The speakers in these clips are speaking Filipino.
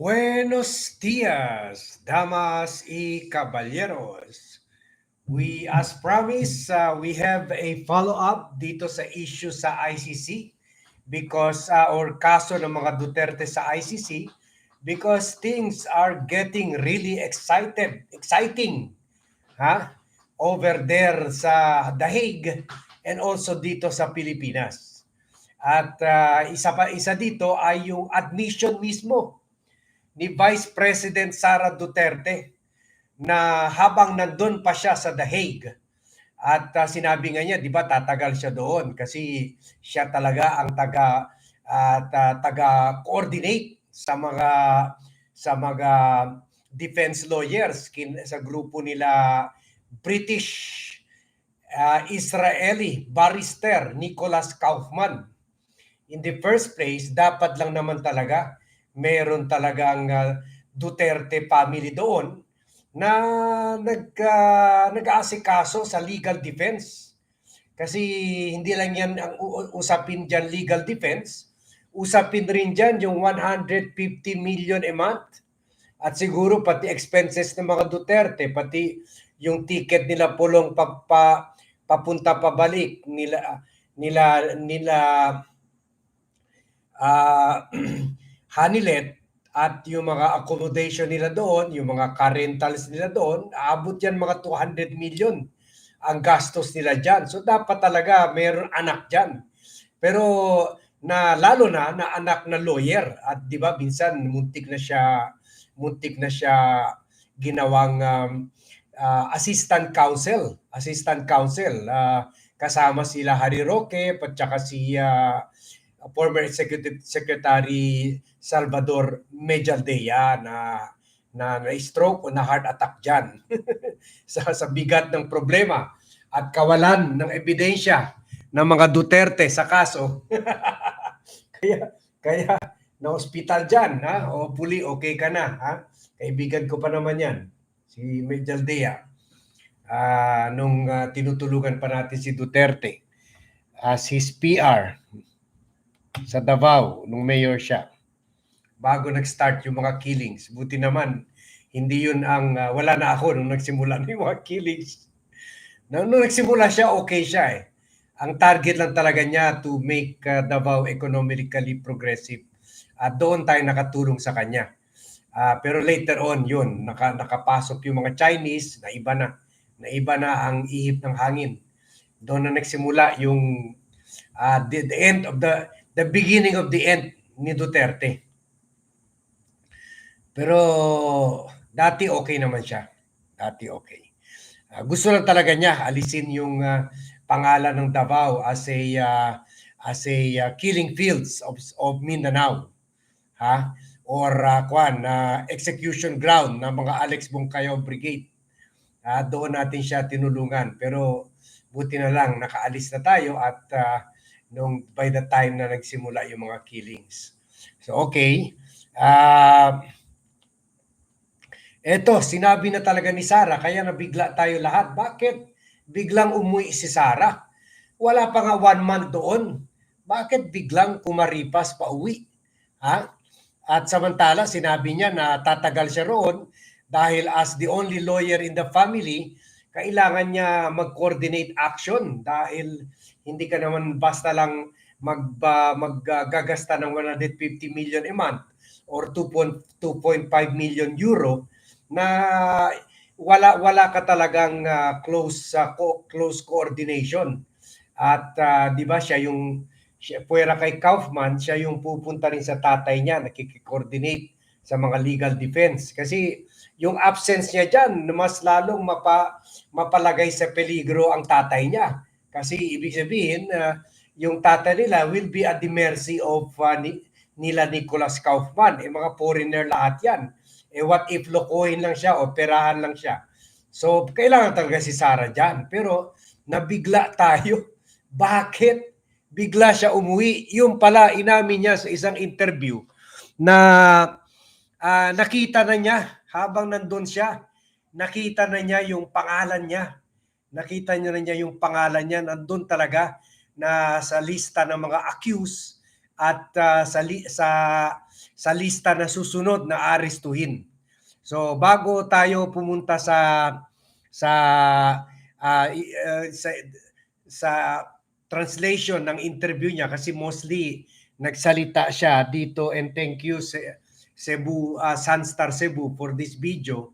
Buenos dias, damas y caballeros. We, as promised, uh, we have a follow-up dito sa issue sa ICC because, uh, or kaso ng mga Duterte sa ICC because things are getting really excited, exciting, ha? Over there sa The Hague and also dito sa Pilipinas. At uh, isa pa isa dito ay yung admission mismo ni Vice President Sara Duterte na habang nandun pa siya sa The Hague at uh, sinabi nga niya, 'di ba, tatagal siya doon kasi siya talaga ang taga at uh, taga-coordinate sa mga sa mga defense lawyers kin, sa grupo nila British uh, Israeli barrister Nicholas Kaufman. In the first place, dapat lang naman talaga meron talagang uh, Duterte family doon na nag uh, nag-aasikaso sa legal defense. Kasi hindi lang yan ang usapin diyan legal defense, usapin rin diyan yung 150 million a month at siguro pati expenses ng mga Duterte, pati yung ticket nila pulong pa, papunta pabalik nila nila nila uh, Hanilet at yung mga accommodation nila doon, yung mga car rentals nila doon, aabot yan mga 200 million ang gastos nila dyan. So dapat talaga mayroon anak dyan. Pero na lalo na na anak na lawyer at 'di ba minsan muntik na siya muntik na siya ginawang um, uh, assistant counsel, assistant counsel uh, kasama sila Harry Roque at saka si uh, former Executive Secretary Salvador Medialdea na na, na stroke o na heart attack diyan sa, sa bigat ng problema at kawalan ng ebidensya ng mga Duterte sa kaso. kaya kaya na hospital diyan ha? O puli okay ka na ha? Kaibigan ko pa naman yan si Medialdea uh, nung uh, tinutulugan pa natin si Duterte as his PR sa Davao nung mayor siya. Bago nag-start yung mga killings. Buti naman, hindi yun ang, uh, wala na ako nung nagsimula ng mga killings. Nung, nung nagsimula siya, okay siya eh. Ang target lang talaga niya to make uh, Davao economically progressive. At uh, doon tayo nakatulong sa kanya. Uh, pero later on, yun, naka, nakapasok yung mga Chinese, na iba na. Na iba na ang ihip ng hangin. Doon na nagsimula yung uh, the, the end of the the beginning of the end ni Duterte. Pero dati okay naman siya. Dati okay. Uh, gusto lang talaga niya alisin yung uh, pangalan ng Davao as a uh, as a uh, killing fields of, of Mindanao. Ha? Or uh, kwan, uh, execution ground ng mga Alex Bongkayo Brigade. Uh, doon natin siya tinulungan. Pero buti na lang nakaalis na tayo at uh, nung by the time na nagsimula yung mga killings. So okay. Uh, eto, sinabi na talaga ni Sara, kaya nabigla tayo lahat. Bakit biglang umuwi si Sara? Wala pa nga one month doon. Bakit biglang kumaripas pa uwi? Ha? At samantala, sinabi niya na tatagal siya roon dahil as the only lawyer in the family, kailangan niya mag-coordinate action dahil hindi ka naman basta lang mag uh, maggagasta ng 150 million a month or 2.2.5 million euro na wala wala ka talagang uh, close uh, co- close coordination. At uh, 'di ba siya yung siya, puwera kay Kaufman, siya yung pupunta rin sa tatay niya, nakiki-coordinate sa mga legal defense. Kasi yung absence niya diyan, mas lalong mapa, mapalagay sa peligro ang tatay niya. Kasi ibig sabihin, uh, yung tata nila will be at the mercy of uh, ni, nila Nicholas Kaufman. Eh mga foreigner lahat yan. Eh what if lokohin lang siya o perahan lang siya? So kailangan talaga si Sarah dyan. Pero nabigla tayo. Bakit bigla siya umuwi? Yung pala inamin niya sa isang interview na uh, nakita na niya habang nandun siya, nakita na niya yung pangalan niya nakita niyo na niya yung pangalan niya nandun talaga na sa lista ng mga accused at ah, sa, li- sa sa lista na susunod na arestuhin. So bago tayo pumunta sa sa i- ah, sa sa translation ng interview niya kasi mostly nagsalita siya dito and thank you Se- Cebu ah, Sunstar Cebu for this video.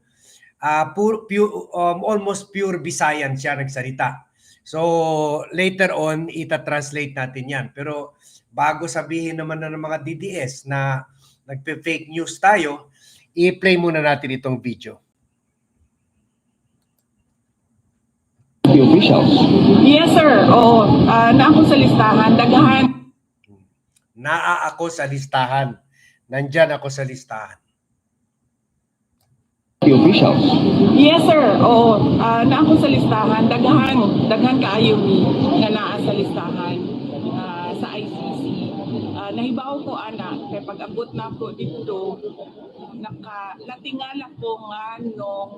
Ah, pure, pure um, almost pure Visayan siya nagsalita. So later on ita-translate natin 'yan. Pero bago sabihin naman na ng mga DDS na nagpe-fake news tayo, i-play muna natin itong video. the officials. Yes, sir. Oo. Ah, na ako sa listahan. Dagahan. Naa ako sa listahan. Nandyan ako sa listahan. Officials. Yes, sir. Oo. Ah, na ako sa listahan. Dagahan. Daghan kaayo mi nga naa sa listahan ah, sa ICC. Ah, nahibaw ko anak kay pag abot na ako dito naka natingala ko nga nung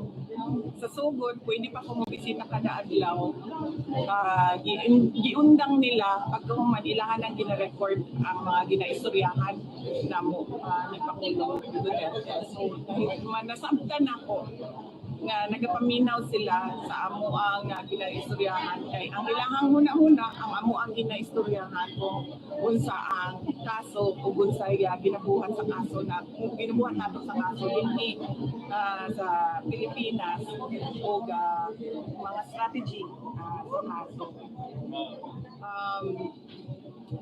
sa sugod pwede pa ko mobisita kada adlaw gi- giundang nila pagkahuman ilahan ang gina-record ang mga ginaistoryahan na mo uh, ni Pangulong Duterte. So nasabtan ako nga nagapaminaw sila sa amo ang uh, ginaistoryahan kay ang ilahang huna-huna ang amo ang ginaistoryahan kung unsa ang kaso o unsa uh, ginabuhat sa kaso na ginabuhat nato sa kaso dinhi ah, sa Pilipinas o ah, mga strategy ah, sa kaso. Um,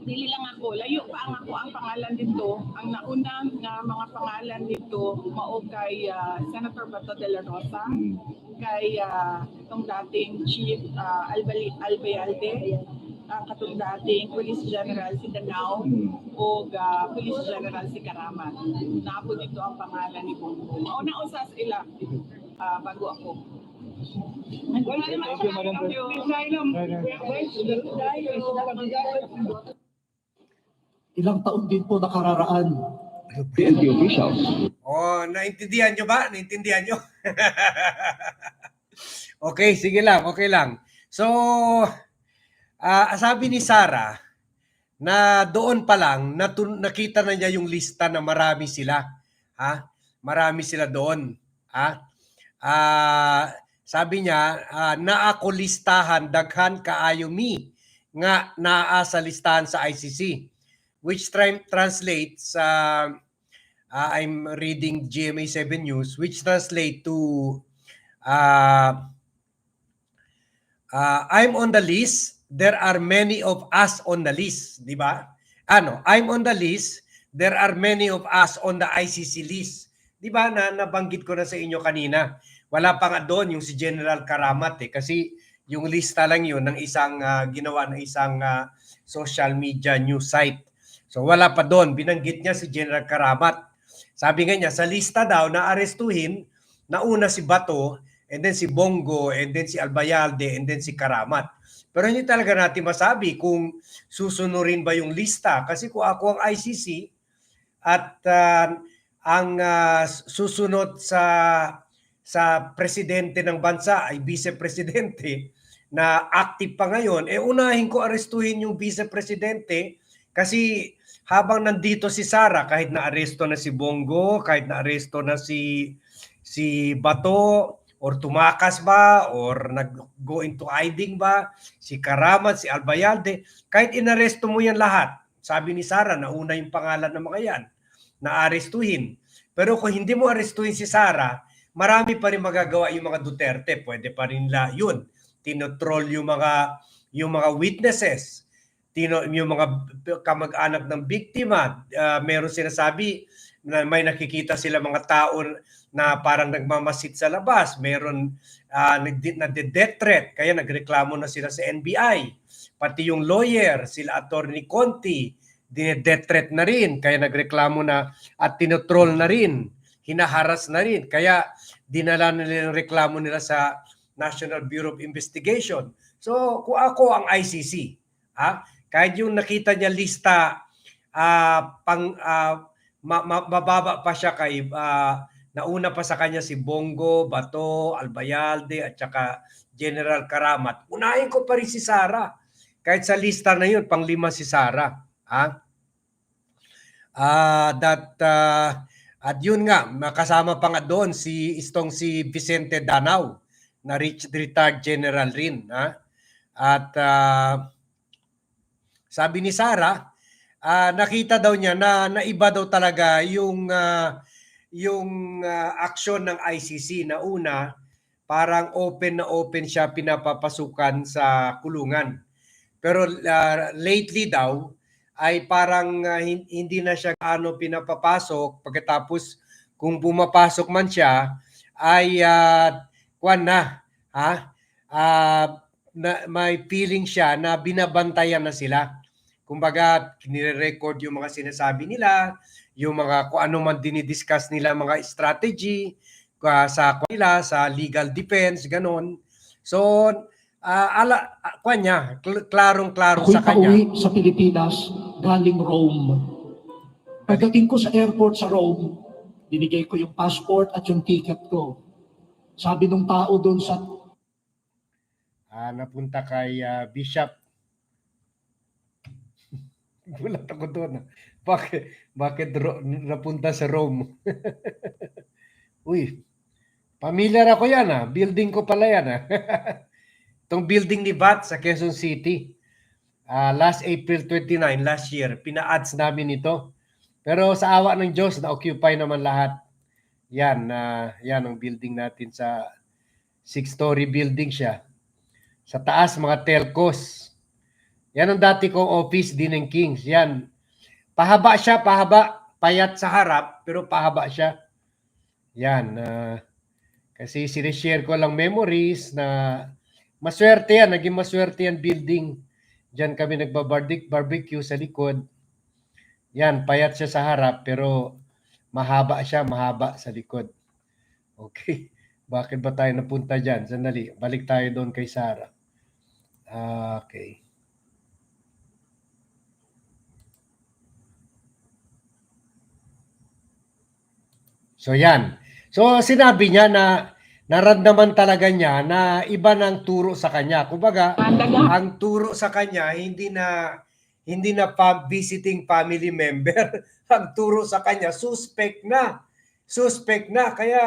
dili lang ako, layo pa ang ako ang pangalan dito. Ang nauna nga mga pangalan dito mao kay ah, Senator Bato de la Rosa, kay ah, itong dating Chief uh, Albali Albayalde, ang katong dating Police General si Danao o ah, Police General si Karaman. Napo dito ang pangalan ni Bongbong. Mao na usa sa ila ah, bago ako. Thank you, Madam ilang taon din po nakararaan. The officials. Oh, naintindihan nyo ba? Naintindihan nyo? okay, sige lang, okay lang. So, ah sabi ni Sarah na doon pa lang natun- nakita na niya yung lista na marami sila. Ha? Marami sila doon. Ha? Ah, sabi niya, ah, naa ko listahan daghan kaayo mi nga naa sa listahan sa ICC which tra- translates sa uh, I'm reading GMA 7 News, which translate to uh, uh, I'm on the list. There are many of us on the list, di ba? Ano, I'm on the list. There are many of us on the ICC list. Di ba na nabanggit ko na sa inyo kanina. Wala pa nga doon yung si General Karamat eh kasi yung lista lang yun ng isang ah, ginawa ng isang ah, social media news site. So wala pa doon. Binanggit niya si General Karamat. Sabi nga niya, sa lista daw na arestuhin, nauna si Bato, and then si Bongo, and then si Albayalde, and then si Karamat. Pero hindi talaga natin masabi kung susunurin ba yung lista. Kasi kung ako ang ICC at ah, ang ah, susunod sa sa presidente ng bansa ay vice-presidente na active pa ngayon, eh unahin ko arestuhin yung vice-presidente kasi habang nandito si Sara, kahit na aresto na si Bongo, kahit na aresto na si si Bato, or tumakas ba, or nag-go into hiding ba, si Karamat, si Albayalde, kahit inaresto mo yan lahat, sabi ni Sara, nauna yung pangalan ng mga yan, na arestuhin. Pero kung hindi mo arestuhin si Sara, marami pa rin magagawa yung mga Duterte. Pwede pa rin la yun. Tinotroll yung mga yung mga witnesses. Tino yung mga kamag-anak ng biktima, uh, meron sinasabi na may nakikita sila mga tao na parang nagmamasit sa labas, meron uh, na death threat, kaya nagreklamo na sila sa NBI. Pati yung lawyer, sila attorney Conti, death threat na rin, kaya nagreklamo na at tinotroll na rin, hinaharas na rin, kaya dinala nila yung reklamo nila sa National Bureau of Investigation. So, kung ako ang ICC, ha, kahit yung nakita niya lista uh, pang uh, ma- ma- mababa pa siya kay uh, nauna pa sa kanya si Bongo, Bato, Albayalde at saka General Karamat. Unahin ko pa rin si Sara. Kahit sa lista na yun, pang lima si Sara. Ha? Ah, that ah, at yun nga, makasama pa nga doon si istong si Vicente Danao na retired general rin, ha? At ah, sabi ni Sara, ah, nakita daw niya na naiba daw talaga yung ah, yung ah, aksyon ng ICC na una parang open na open siya pinapapasukan sa kulungan. Pero ah, lately daw ay parang hin- hindi na siya ano pinapapasok. Pagkatapos kung pumapasok man siya ay uh, kwan na ha? Ah, na, may feeling siya na binabantayan na sila. Kumbaga nire-record yung mga sinasabi nila yung mga kung ano man dinidiscuss nila mga strategy ah, sa kanila sa legal defense ganon. So ah, ala ah, kwan niya kl- klarong-klaro Ako'y sa kanya. sa Pilipinas galing Rome. Pagdating ko sa airport sa Rome, binigay ko yung passport at yung ticket ko. Sabi nung tao doon sa Ah, napunta kay ah, Bishop. Gulat ako doon. ah. Bakit, bakit ro- napunta sa Rome? Uy, familiar ako yan ah. Building ko pala yan ah. Itong building ni Bat sa Quezon City. Ah, last April 29, last year, pina-ads namin ito. Pero sa awa ng Diyos, na-occupy naman lahat. Yan, ah, yan ang building natin sa six-story building siya. Sa taas, mga telcos. Yan ang dati kong office din ng Kings. Yan. Pahaba siya, pahaba. Payat sa harap, pero pahaba siya. Yan. ah, kasi sinishare ko lang memories na maswerte yan. Naging maswerte yan building. Diyan kami nagbabardic barbecue sa likod. Yan, payat siya sa harap, pero mahaba siya, mahaba sa likod. Okay. Bakit ba tayo napunta dyan? Sandali, balik tayo doon kay Sarah. Ah, Okay. So yan. So sinabi niya na naramdaman talaga niya na iba ng turo sa kanya. Kumbaga, ang turo sa kanya hindi na hindi na pa visiting family member. ang turo sa kanya suspect na. Suspect na kaya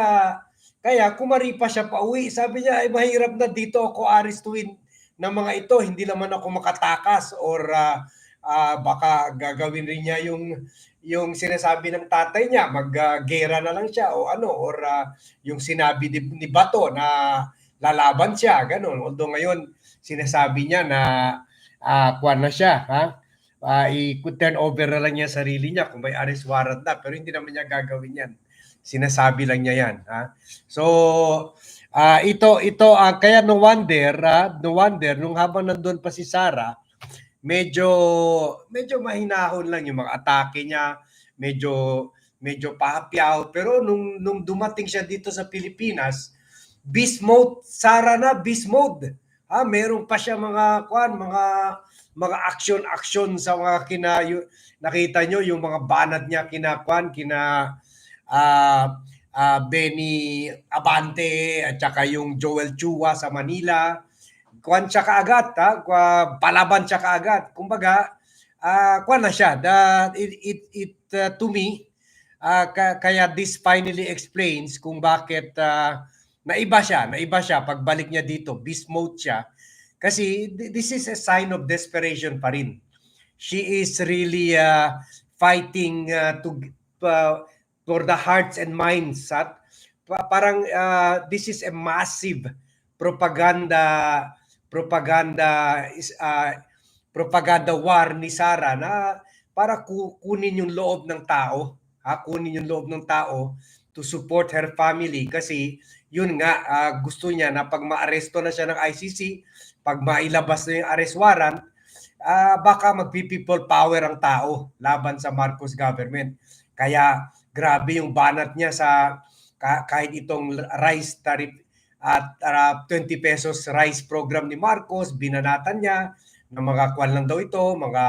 kaya kumari pa siya pa uwi. Sabi niya ay mahirap na dito ako aristuin ng mga ito. Hindi naman ako makatakas or ah, ah, baka gagawin rin niya yung yung sinasabi ng tatay niya, mag-gera na lang siya o ano or ah, yung sinabi ni, Bato na lalaban siya, ganun. Although ngayon sinasabi niya na ah kuwan na siya, ha? Ah, i-turn over na lang niya sarili niya kung may arrest warrant na, pero hindi naman niya gagawin yan. Sinasabi lang niya yan, ha? So, ah ito ito ah, kaya no wonder, ah, no wonder nung habang nandun pa si Sarah, medyo medyo mahinahon lang yung mga atake niya, medyo medyo pahapyaw, pero nung nung dumating siya dito sa Pilipinas, beast mode, Sarah na beast mode. Ha, meron pa siya mga kwan, mga mga action-action sa mga kina yu- nakita nyo yung mga banat niya kina kwan, kina ah ah, Benny Abante at saka yung Joel Chua sa Manila. Kwan siya kaagad, ha? Kwa, palaban siya kaagad. Kumbaga, ah kwan na siya. The, it, it, it uh, to me, ah, ka- kaya this finally explains kung bakit ah, naiba siya, naiba siya pagbalik niya dito, beast mode siya. Kasi th- this is a sign of desperation pa rin. She is really uh, fighting uh, to uh, for the hearts and minds at pa- parang uh, this is a massive propaganda propaganda is uh, propaganda war ni Sara na para ku- kunin yung loob ng tao, ha, kunin yung loob ng tao to support her family kasi yun nga ah, gusto niya na pag maaresto na siya ng ICC, pag mailabas na yung arrest warrant, ah, baka magpi-people power ang tao laban sa Marcos government. Kaya grabe yung banat niya sa ka- kahit itong rice tariff at ah, 20 pesos rice program ni Marcos, binanatan niya na mga kwan lang daw ito, mga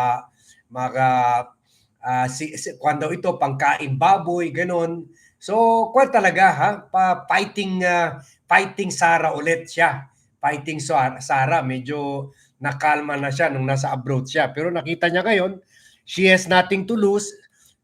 mga ah, si, si, kwan daw ito, pangkain baboy, ganon. So, kwan talaga ha, pa fighting ah, fighting Sara ulit siya. Fighting Sa- Sara, medyo nakalma na siya nung nasa abroad siya. Pero nakita niya ngayon, she has nothing to lose.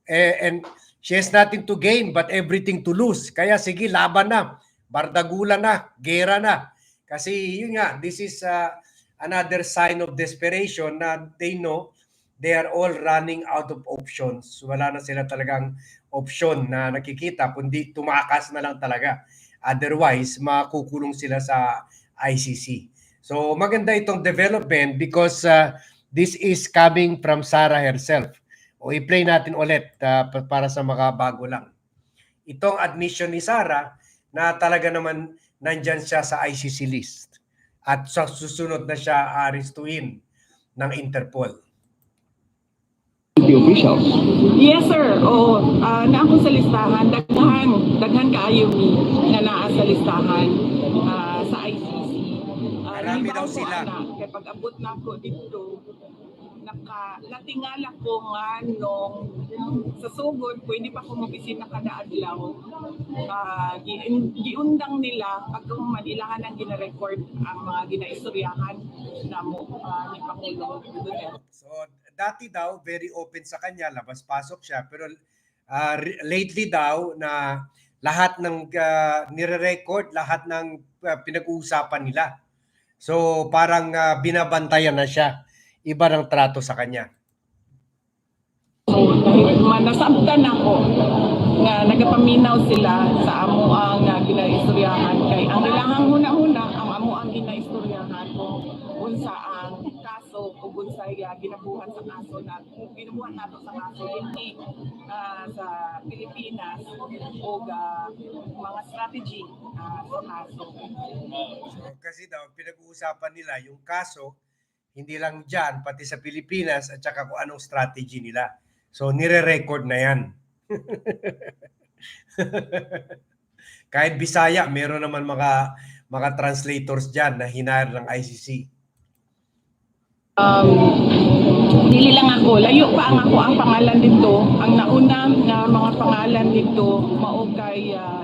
Eh, and she has nothing to gain but everything to lose. Kaya sige, laban na. Bardagulan na. Gera na. Kasi yun nga, this is uh, another sign of desperation na they know they are all running out of options. Wala na sila talagang option na nakikita, kundi tumakas na lang talaga. Otherwise, makukulong sila sa ICC. So maganda itong development because uh, this is coming from Sarah herself. O i-play natin ulit uh, pa- para sa mga bago lang. Itong admission ni Sarah na talaga naman nandyan siya sa ICC list. At sa susunod na siya aristuin ng Interpol. The officials. Yes, sir. Oo. Ah, na ako sa listahan. Daghan. Daghan kaayo mi nga naa sa listahan ah, sa ICC. Ah, Marami daw sila. Kaya pag abot na ako dito, naka, natingala ko nga nung sa sugod, pwede pa ako mabisita kada adlaw. Ah, gi, giundang nila pagkuman ilahan ang gina-record ang mga ginaistoryahan na mo ah, ni Duterte. So dati daw very open sa kanya, labas-pasok siya pero re- lately daw na lahat ng ah, nire-record, lahat ng ah, pinag-uusapan nila. So parang ah, binabantayan na siya. Iba ng trato sa kanya. So, dahil man nasabtan ako nga nagapaminaw sila sa amo ang uh, ginaistoryahan kay ang ilahang huna-huna ang amo ang ginaistoryahan kung unsa ang kaso o unsa uh, ginabuhat sa kaso na ginabuhat nato sa kaso hindi ah, sa Pilipinas o ah, mga strategy ah, sa kaso. So, kasi daw pinag-uusapan nila yung kaso hindi lang diyan pati sa Pilipinas at saka kung anong strategy nila. So nire-record na 'yan. Kahit Bisaya, meron naman mga mga translators diyan na hinire ng ICC. Um, dili lang ako, layo pa ang ako ang pangalan dito. Ang nauna nga mga pangalan dito mao kay ah,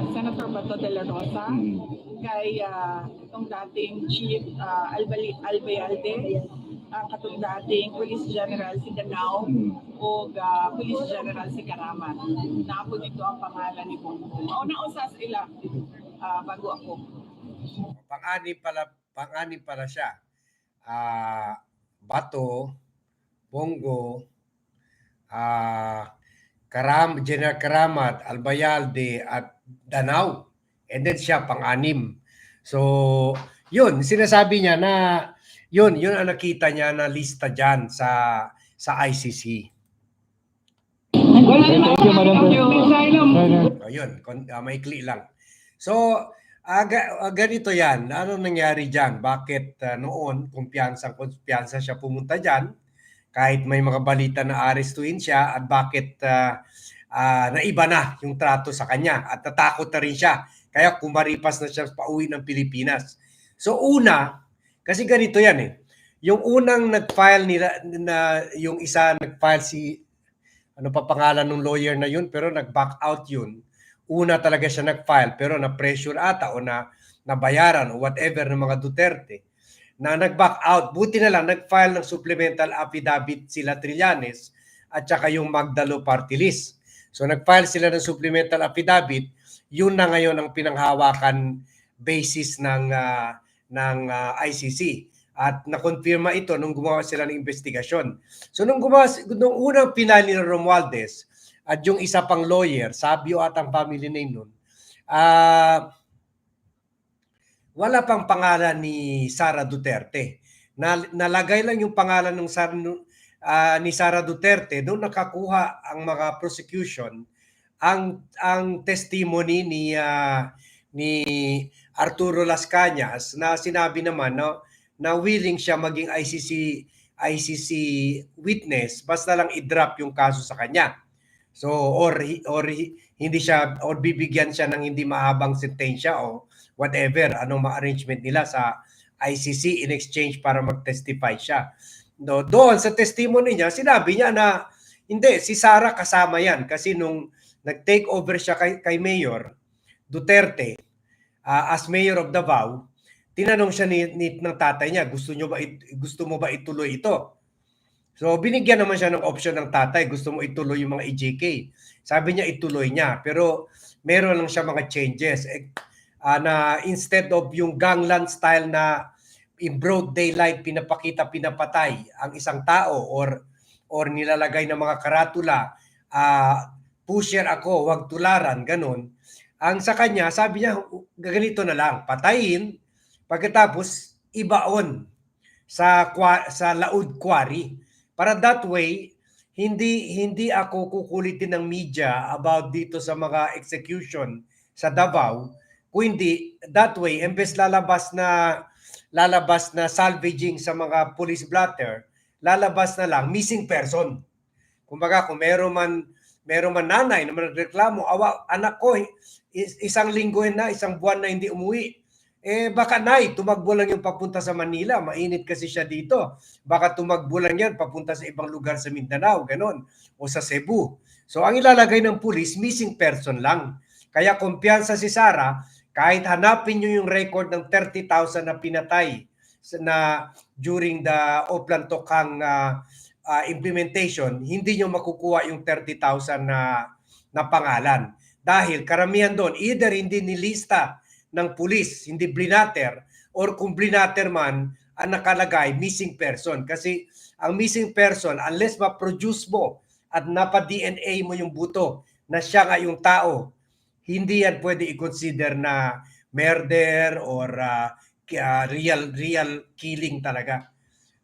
Bato de la Rosa, Mm. kay ah, itong dating Chief uh, Albali Albayalde, ang katong dating Police General si Danao Mm. o ah, Police General si Karamat. Napo dito ang pangalan ni Bongbong. Mauna usas ila ah, bago ako. Pang-anim pala, pang-anim pala siya. Ah, Bato, Bongo, ah, Karam, General Karamat, Albayalde at Danau. And then siya pang-anim. So, yun, sinasabi niya na yun, yun ang nakita niya na lista diyan sa sa ICC. Thank you, Madam President. O yun, kon- ah, maikli lang. So, aga, ah, ganito yan. Ano nangyari dyan? Bakit ah, noon, kumpiyansa, kumpiyansa siya pumunta dyan? Kahit may mga balita na arestuin siya at bakit ah, ah, naiba na yung trato sa kanya at natakot na rin siya. Kaya kumaripas na siya pauwi ng Pilipinas. So una, kasi ganito yan eh. Yung unang nag-file nila, na, yung isa nag-file si, ano pa pangalan ng lawyer na yun, pero nag-back out yun una talaga siya nag-file pero na-pressure ata o na nabayaran o whatever ng mga Duterte na nag-back out. Buti na lang nag-file ng supplemental affidavit sila Trillanes at saka yung Magdalo party list. So nag-file sila ng supplemental affidavit, yun na ngayon ang pinanghawakan basis ng ah, ng ah, ICC at nakonfirma ito nung gumawa sila ng investigasyon. So nung gumawa nung unang pinali ng Romualdez, at yung isa pang lawyer, Sabio at ang family name nun, ah wala pang pangalan ni Sara Duterte. Na, nalagay lang yung pangalan ng Sara, ah, ni Sara Duterte doon nakakuha ang mga prosecution ang ang testimony ni ah, ni Arturo Las Cañas na sinabi naman no, na willing siya maging ICC ICC witness basta lang i-drop yung kaso sa kanya. So or or hi- hindi siya or bibigyan siya ng hindi mahabang sentensya o whatever anong ma-arrangement nila sa ICC in exchange para mag-testify siya. No, doon sa testimony niya, sinabi niya na hindi si Sara kasama yan kasi nung nag-take over siya kay, kay Mayor Duterte ah, as Mayor of Davao, tinanong siya ni, ni ng tatay niya, gusto niyo ba it- gusto mo ba ituloy ito? So binigyan naman siya ng option ng tatay, gusto mo ituloy yung mga EJK. Sabi niya ituloy niya, pero meron lang siya mga changes. Eh, ah, na instead of yung gangland style na in broad daylight pinapakita pinapatay ang isang tao or or nilalagay ng mga karatula ah pusher ako wag tularan ganun. Ang sa kanya sabi niya ganito na lang patayin pagkatapos ibaon sa sa laud quarry. Para that way hindi hindi ako kukulitin ng media about dito sa mga execution sa Davao. Kundi that way embes lalabas na lalabas na salvaging sa mga police blotter, lalabas na lang missing person. Kumbaga kung meron man meron man nanay na nagreklamo, awa anak ko is- isang linggo na, isang buwan na hindi umuwi. Eh baka nay, tumagbo lang yung papunta sa Manila, mainit kasi siya dito. Baka tumagbo lang yan papunta sa ibang lugar sa Mindanao, ganon, o sa Cebu. So ang ilalagay ng pulis, missing person lang. Kaya kumpiyansa si Sara, kahit hanapin nyo yung record ng 30,000 na pinatay na during the Oplan Tokang uh, uh, implementation, hindi nyo makukuha yung 30,000 na, na pangalan. Dahil karamihan doon, either hindi nilista ng pulis, hindi blinater, or kung blinater man, ang nakalagay, missing person. Kasi ang missing person, unless ma-produce mo at napa-DNA mo yung buto na siya nga yung tao, hindi yan pwede i-consider na murder or uh, real real killing talaga.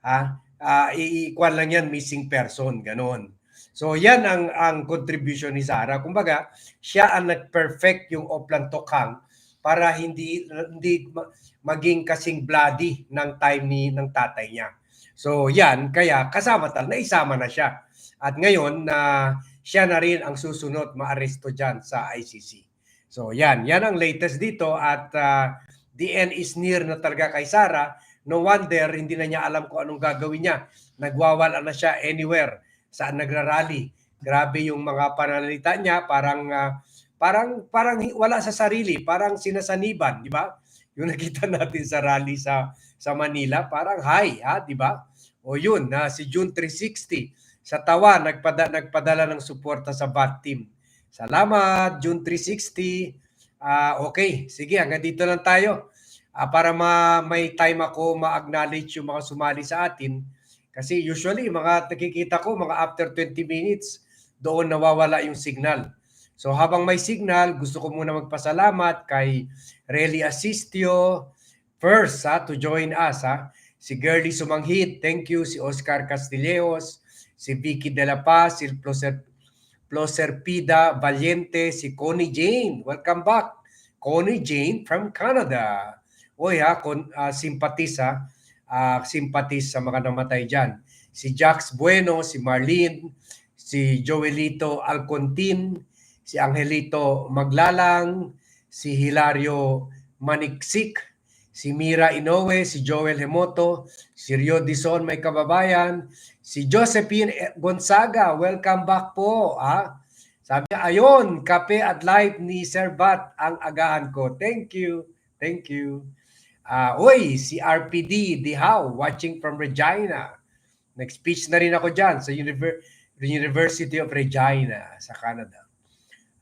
Ha? Ah, iikuan lang yan missing person, ganon. So yan ang ang contribution ni Sara. Kumbaga, siya ang nag-perfect yung Oplan Tokang para hindi hindi ma- maging kasing bloody ng time ni ng tatay niya. So yan, kaya kasama tal, naisama na siya. At ngayon na siya na rin ang susunod maaresto dyan sa ICC. So yan, yan ang latest dito at uh, the end is near na talaga kay Sara. No wonder hindi na niya alam kung anong gagawin niya. Nagwawala na siya anywhere saan nagrarally. Grabe yung mga pananalita niya, parang ah, parang parang wala sa sarili, parang sinasaniban, di ba? Yung nakita natin sa rally sa sa Manila, parang hi, ha, di ba? O yun, na si June 360 sa Tawa nagpada nagpadala ng suporta sa BAT team. Salamat, June 360. Ah, okay, sige, hanggang dito lang tayo. Ah, para ma may time ako ma-acknowledge yung mga sumali sa atin. Kasi usually, mga nakikita ko, mga after 20 minutes, doon nawawala yung signal. So habang may signal, gusto ko muna magpasalamat kay Relly Asistio first ha, to join us. Ha. Si Girly Sumanghit, thank you. Si Oscar Castilleos, si Vicky De La Paz, si Ploser, Ploserpida Valiente, si Connie Jane. Welcome back. Connie Jane from Canada. Oy ha, kon, ah, simpatis ha. Ah, simpatis sa mga namatay dyan. Si Jax Bueno, si Marlene, si Joelito Alcontin, si Angelito Maglalang, si Hilario Maniksik, si Mira Inoue, si Joel Hemoto, si Rio Dizon, may kababayan, si Josephine Gonzaga, welcome back po. Ah. Sabi niya, ayon, kape at live ni Sir Bat ang agahan ko. Thank you. Thank you. Ah, oy, si RPD Dihaw, watching from Regina. Nag-speech na rin ako dyan sa Univer- University of Regina sa Canada.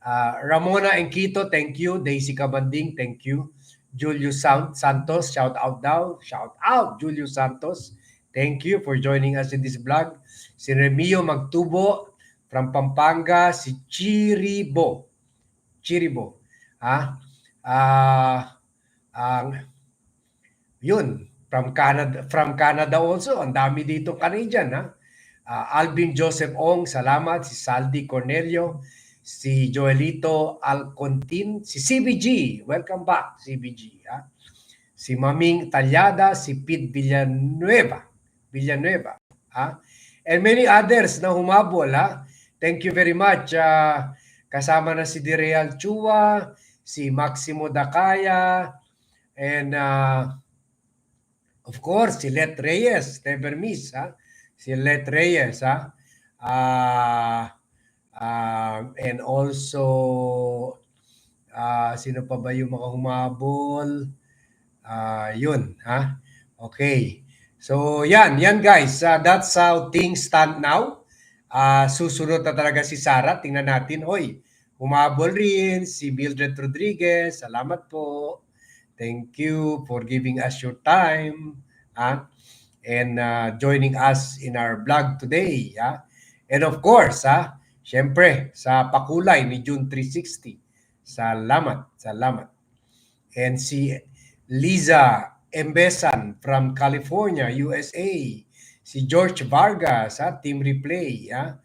Ah, Ramona Enquito, thank you. Daisy Cabanding, thank you. Julius San- Santos, shout out daw. Shout out, Julius Santos. Thank you for joining us in this vlog. Si Remio Magtubo from Pampanga, si Chiribo. Chiribo. Ha? Ah, ang yun, from Canada, from Canada also. Ang dami dito Canadian, ha? Ah, Alvin Joseph Ong, salamat. Si Saldi Cornelio, si Joelito Alcontin, si CBG, welcome back, CBG. Ha? Si Maming Talyada, si Pete Villanueva, Villanueva. Ha? And many others na humabol. Ha? Thank you very much. Ah, kasama na si Direal Chua, si Maximo Dakaya, and uh, of course, si Let Reyes, never miss. Ha? Si Let Reyes. Ha? Ah, Um, and also, ah, sino pa ba yung mga humabol? Ah, yun, ha? Okay. So yan, yan guys. Uh, that's how things stand now. Ah, susunod na talaga si Sara. Tingnan natin. Hoy, humabol rin si Mildred Rodriguez. Salamat po. Thank you for giving us your time. ah, and uh, joining us in our vlog today. ah. And of course, ah, syempre, sa pakulay ni June 360. Salamat, salamat. And si Liza Embesan from California, USA. Si George Vargas, ha, Team Replay. Ha?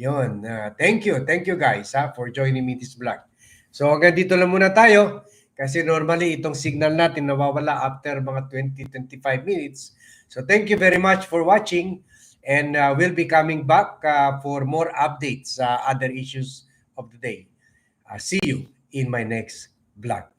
Yun. ah, thank you. Thank you guys ha, for joining me this vlog. So hanggang dito lang muna tayo. Kasi normally itong signal natin nawawala after mga 20-25 minutes. So thank you very much for watching. And uh, we'll be coming back uh, for more updates sa other issues of the day. Uh, see you in my next vlog.